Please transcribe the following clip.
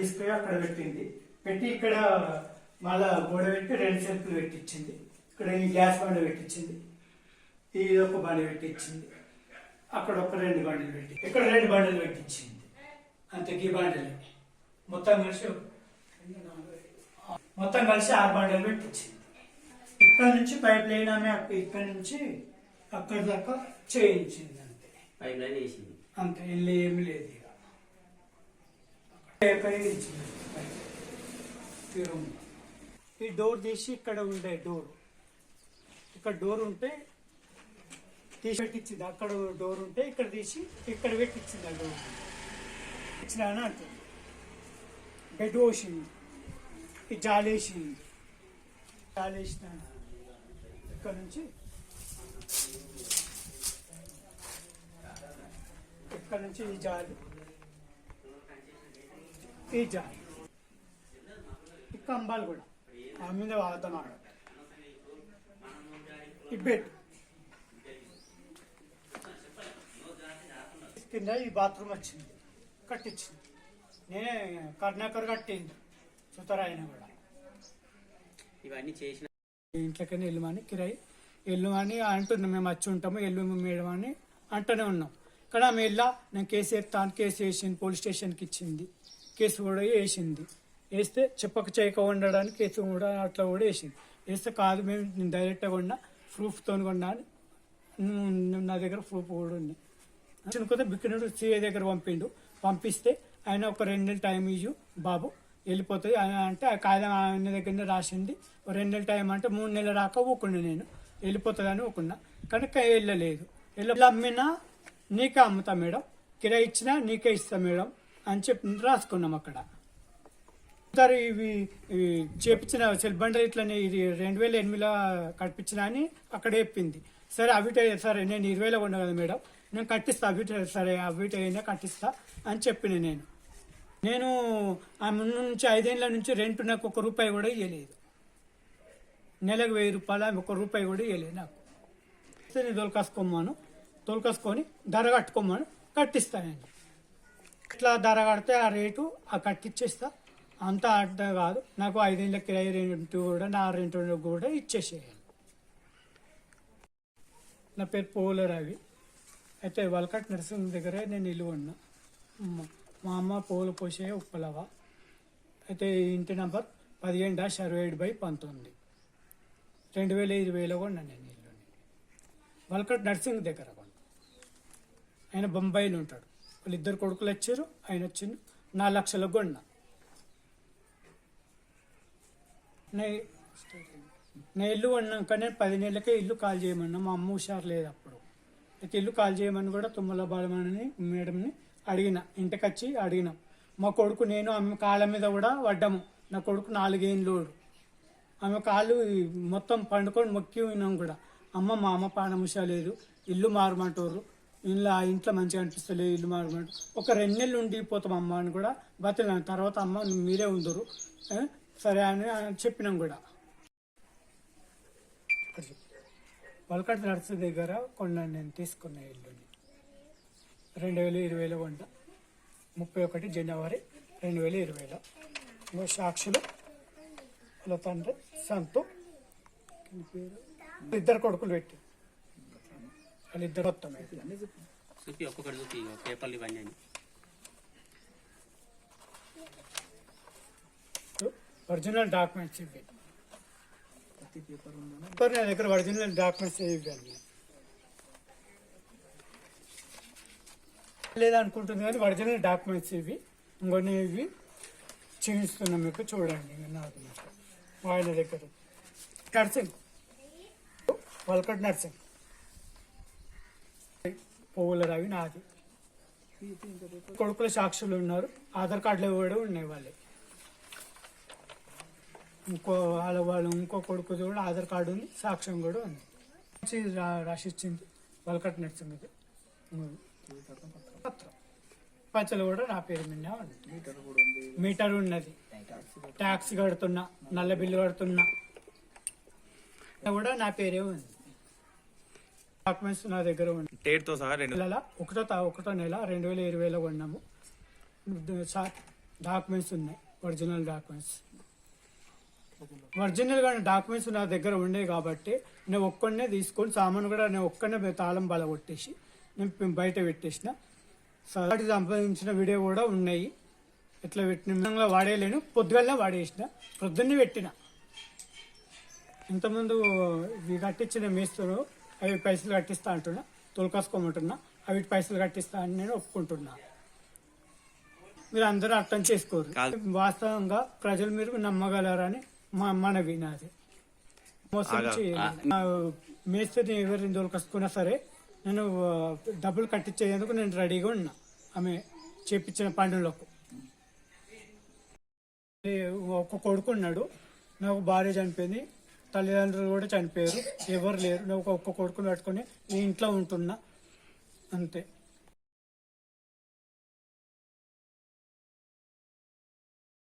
తీసుకుపోయి అక్కడ పెట్టింది. పెట్టి ఇక్కడ మళ్ళా గోడ పెట్టి రెండు సెల్ఫ్లు పెట్టించింది. ఇక్కడ ఈ గ్యాస్ బండ పెట్టించింది. ఈ ఒక బండి పెట్టించింది. అక్కడ ఒక రెండు బండలు పెట్టి ఇక్కడ రెండు బండలు పెట్టించింది. అంతే ఈ బండలు. మొత్తం కలిసి మొత్తం కలిసి ఆరు బండలు పెట్టించింది. ఇక్కడ నుంచి పైప్ లైన్ ఆమె ఇక్కడ నుంచి అక్కడ దాకా చేయించింది అంతే. పైప్ లైన్ వేసింది. అంతే ఇల్లు ఏమి లేదు. ఈ డోర్ తీసి ఇక్కడ ఉండే డోర్. ఇక్కడ డోర్ ఉంటే తీసి పెట్టించింది అక్కడ డోర్ ఉంటే ఇక్కడ తీసి ఇక్కడ పెట్టించింది ఆ డోర్. ఇచ్చిన అని అంటుంది. బెడ్ పోసింది. ఈ జాలేసింది జాలేసిన ఇక్కడ నుంచి ఇక్కడ నుంచి ఈ జాలి ఈ కంబాలు కూడా. ఆ మీద వాడుతున్నాడు ఈ బెడ్. కింద ఈ బాత్రూమ్ వచ్చింది. కట్టించింది. నేనే కర్ణాకర్ కట్టింది. సుతరాయన కూడా. ఇవన్నీ చేసిన ఇంట్లోకైనా వెళ్ళమని కిరాయి. వెళ్ళమని అంటున్నాం. మేము వచ్చి ఉంటాము. వెళ్ళు మేడం అని అంటూనే ఉన్నాం. ఇక్కడ ఆమె వెళ్ళా. నేను కేసు ఎత్తాను. కేసు వేసింది. పోలీస్ స్టేషన్కి ఇచ్చింది. కేసు కూడా వేసింది. వేస్తే చెప్పక చేయక ఉండడానికి కేసు కూడా అట్లా కూడా వేసింది. వేస్తే కాదు మేము నేను డైరెక్ట్గా కొన్నా ప్రూఫ్తో కొన్నా నా దగ్గర ప్రూఫ్ కూడా ఉంది. అనుకుంటే బిక్కినడు సిఏ దగ్గర పంపిండు. పంపిస్తే ఆయన ఒక రెండు నెలలు టైం ఇయ్యు బాబు వెళ్ళిపోతుంది. ఆయన అంటే ఆ కాగితం ఆయన దగ్గరనే రాసింది. ఒక రెండు నెలల టైం అంటే మూడు నెలలు రాక ఊకుండా నేను. వెళ్ళిపోతుంది అని ఊకున్నా. కనుక వెళ్ళలేదు. వెళ్ళి అమ్మినా నీకే అమ్ముతా మేడం. కిరాయి ఇచ్చినా నీకే ఇస్తా మేడం. అని చెప్పి రాసుకున్నాం అక్కడ. సార్ ఇవి చేపించిన సెల్బండర్ ఇట్లనే ఇది రెండు వేల ఎనిమిదిలో కట్టించిన అని అక్కడ చెప్పింది. సరే అవిటే సరే నేను ఇరవైలో ఉన్నా కదా మేడం. నేను కట్టిస్తా అవిటే సరే అవిట అయినా కట్టిస్తా అని చెప్పిన నేను. నేను ఆ ముందు నుంచి ఐదేళ్ళ నుంచి రెంట్ నాకు ఒక రూపాయి కూడా ఇవ్వలేదు నెలకు వెయ్యి రూపాయలు ఆమె ఒక రూపాయి కూడా ఇవ్వలేదు నాకు. సరే నేను తోలుకాసుకోమను తొలకాసుకొని ధర కట్టుకోమను కట్టిస్తానండి నేను. ఇట్లా ధర కడితే ఆ రేటు ఆ కట్టిచ్చేస్తా. అంత అడ్డ కాదు. నాకు ఐదేళ్ళ కిరాయి రెంట్ కూడా నా రెంట్ కూడా ఇచ్చేసేయాలి నా పేరు పోల రవి. అయితే వల్కట్ నరసింహ దగ్గరే నేను నిలువ ఉన్నా మా- అమ్మ పూలు పోసే ఉప్పలవ. అయితే ఇంటి నంబర్ పదిహేను డాష్ అరవై ఏడు బై పంతొమ్మిది. రెండు వేల ఇరవైలో కూడా నేను ఇల్లు వల్కట్ నర్సింగ్ దగ్గర ఆయన బొంబాయిలో ఉంటాడు. వాళ్ళిద్దరు కొడుకులు వచ్చారు ఆయన వచ్చిండు. నాలుగు లక్షలకు గొండ. నేను నా ఇల్లు కొన్నాక నేను పది నెలలకే ఇల్లు కాల్ చేయమన్నా మా అమ్మ హుషారు లేదు అప్పుడు. అయితే ఇల్లు కాల్ చేయమని కూడా తుమ్మల బాలమని మేడంని అడిగిన ఇంటికి వచ్చి అడిగినాం. మా కొడుకు నేను ఆమె కాళ్ళ మీద కూడా పడ్డాము. నా కొడుకు నాలుగేళ్ళోడు ఆమె కాళ్ళు మొత్తం పండుకొని మొక్కి ఉన్నాం కూడా. అమ్మ మా అమ్మ పానముష లేదు. ఇల్లు మారమంటారు ఇంట్లో ఆ ఇంట్లో మంచిగా అనిపిస్తలేదు ఇల్లు మాట్లాడు ఒక రెండు నెలలు ఉండిపోతాం అమ్మ అని కూడా బతిలాను తర్వాత అమ్మ మీరే ఉందరు. సరే అని చెప్పినాం కూడా. వల్కట్ నర్సు దగ్గర కొన్నాను నేను తీసుకున్న ఇల్లుని. రెండు వేల ఇరవైలో కొండ ముప్పై ఒకటి జనవరి రెండు వేల ఇరవైలో. సాక్షులు వాళ్ళ తండ్రి సంతు ఇద్దరు కొడుకులు పెట్టి వాళ్ళిద్దరు మొత్తం చూపి ఒక్కొక్కటి చూపి ఇగో పేపర్లు ఇవన్నీ అని ఒరిజినల్ డాక్యుమెంట్స్ ఇవి పేపర్ నా దగ్గర ఒరిజినల్ డాక్యుమెంట్స్ ఇవి అన్నీ లేదనుకుంటుంది కానీ ఒరిజినల్ డాక్యుమెంట్స్ ఇవి ఇంకొన్ని ఇవి చూపిస్తున్నాం మీకు చూడండి ఇంకా నాకు మీకు. ఆయన దగ్గర నర్సింగ్ వల్కట్ నర్సింగ్ పువ్వుల రవి నాది. కొడుకుల సాక్షులు ఉన్నారు. ఆధార్ కార్డులు కూడా ఉన్నాయి వాళ్ళే. ఇంకో వాళ్ళ వాళ్ళు ఇంకో కొడుకు కూడా ఆధార్ కార్డు ఉంది సాక్ష్యం కూడా ఉంది. మంచి రాసిచ్చింది వలకట్ నర్సింగ్ పత్రం. పచ్చలు కూడా నా పేరు మీద ఉంది మీటర్ ఉన్నది. ట్యాక్సీ కడుతున్నా నల్ల బిల్లు కడుతున్నా. కూడా నా పేరే ఉంది. డాక్యుమెంట్స్ నా దగ్గర ఉంది డేట్తో సహా రెండు నెల ఒకటో ఒకటో నెల రెండు వేల ఇరవైలో కొన్నాము. సా- డాక్యుమెంట్స్ ఉన్నాయి ఒరిజినల్ డాక్యుమెంట్స్. ఒరిజినల్గా డాక్యుమెంట్స్ నా దగ్గర ఉండే కాబట్టి నేను ఒక్కడనే తీసుకొని సామాను కూడా నేను ఒక్కడనే తాళం బల కొట్టేసి నేను బయట పెట్టేసిన. సలాటి సంపాదించిన వీడియో కూడా ఉన్నాయి. ఎట్లా పెట్టిన వాడేయలేను. పొద్దుగల్నే వాడేసిన. పొద్దున్నే పెట్టిన. ఇంతకుముందు ఇవి కట్టించిన మేస్తారు అవి పైసలు కట్టిస్తా అంటున్నా. తోలుకాసుకోమంటున్నా అవి పైసలు కట్టిస్తా అని నేను ఒప్పుకుంటున్నా. మీరు అందరూ అర్థం చేసుకోరు. వాస్తవంగా ప్రజలు మీరు నమ్మగలరని మా మనవి నాది. మోసం మేస్త్రిని ఎవరిని దొరకసుకున్నా సరే నేను డబ్బులు కట్టించేందుకు నేను రెడీగా ఉన్నా. ఆమె చేపించిన పనులకు. ఒక కొడుకు ఉన్నాడు నాకు భార్య చనిపోయింది. తల్లిదండ్రులు కూడా చనిపోయారు. ఎవరు లేరు. నేను ఒక ఒక్క కొడుకుని పట్టుకొని నేను ఇంట్లో ఉంటున్నా. అంతే.